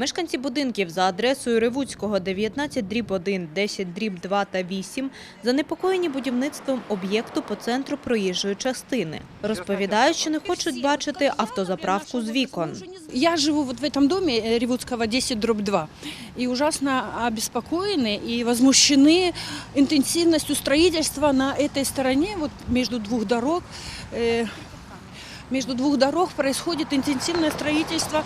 Мешканці будинків за адресою Ревуцького 19 дріб 1, 10 дріб 2 та 8 занепокоєні будівництвом об'єкту по центру проїжджої частини. Розповідають, що не хочуть бачити автозаправку з вікон. Я живу вот в этом доме э, Ревудского 10 дробь 2 и ужасно обеспокоены и возмущены интенсивностью строительства на этой стороне, вот между двух дорог. Э, Между двух дорог происходит интенсивное строительство.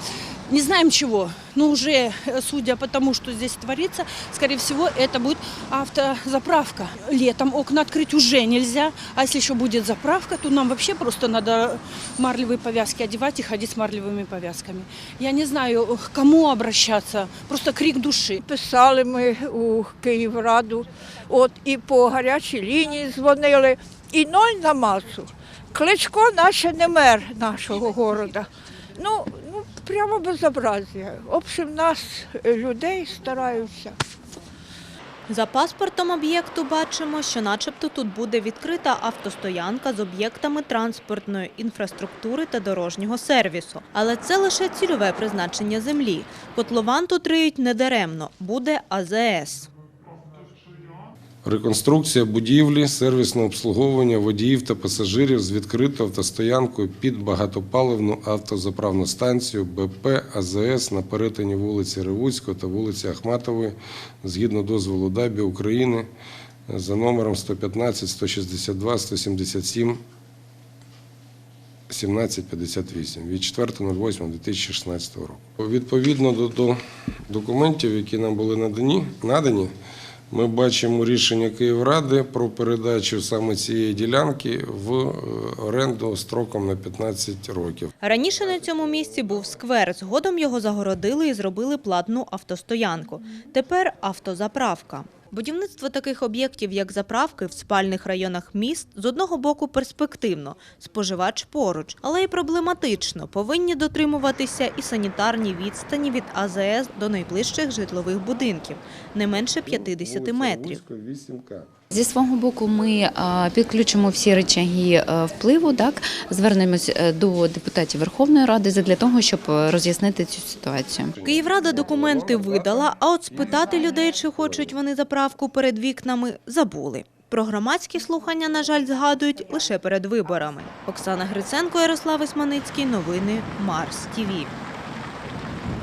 Не знаем чего, но уже, э, судя по тому, что здесь творится, скорее всего, это будет автозаправка. Летом окна открыть уже нельзя, а если еще будет заправка, то нам вообще просто надо марлевые повязки одевать и ходить с марлевыми повязками. Я не знаю, к кому обращаться, просто крик души. Писали ми у Київраду, от і по гарячій лінії дзвонили, і ноль на масу. Кличко наче не мер нашого города. Ну, ну прямо. В общем, нас людей стараються. За паспортом об'єкту бачимо, що начебто тут буде відкрита автостоянка з об'єктами транспортної інфраструктури та дорожнього сервісу. Але це лише цільове призначення землі. Котлован тут риють недаремно. Буде АЗС. Реконструкція будівлі, сервісне обслуговування водіїв та пасажирів з відкритою автостоянкою під багатопаливну автозаправну станцію БП АЗС на перетині вулиці Ревуцького та вулиці Ахматової згідно дозволу ДАБІ України за номером 115 162 177 1758 від 4.08.2016 року. Відповідно до документів, які нам були надані, надані, ми бачимо рішення Київради про передачу саме цієї ділянки в е, оренду строком на 15 років. Раніше на цьому місці був сквер. Згодом його загородили і зробили платну автостоянку. Тепер автозаправка. Будівництво таких об'єктів, як заправки в спальних районах міст, з одного боку перспективно, споживач поруч, але й проблематично. Повинні дотримуватися і санітарні відстані від АЗС до найближчих житлових будинків, не менше 50 метрів. Зі свого боку, ми е, підключимо всі речаги е, впливу. Так звернемось е, до депутатів Верховної Ради для того, щоб роз'яснити цю ситуацію. Київрада документи видала, а от спитати людей, чи хочуть вони заправку перед вікнами, забули. Про громадські слухання, на жаль, згадують лише перед виборами. Оксана Гриценко, Ярослав Ісманицький. Новини Марс ТІВІ.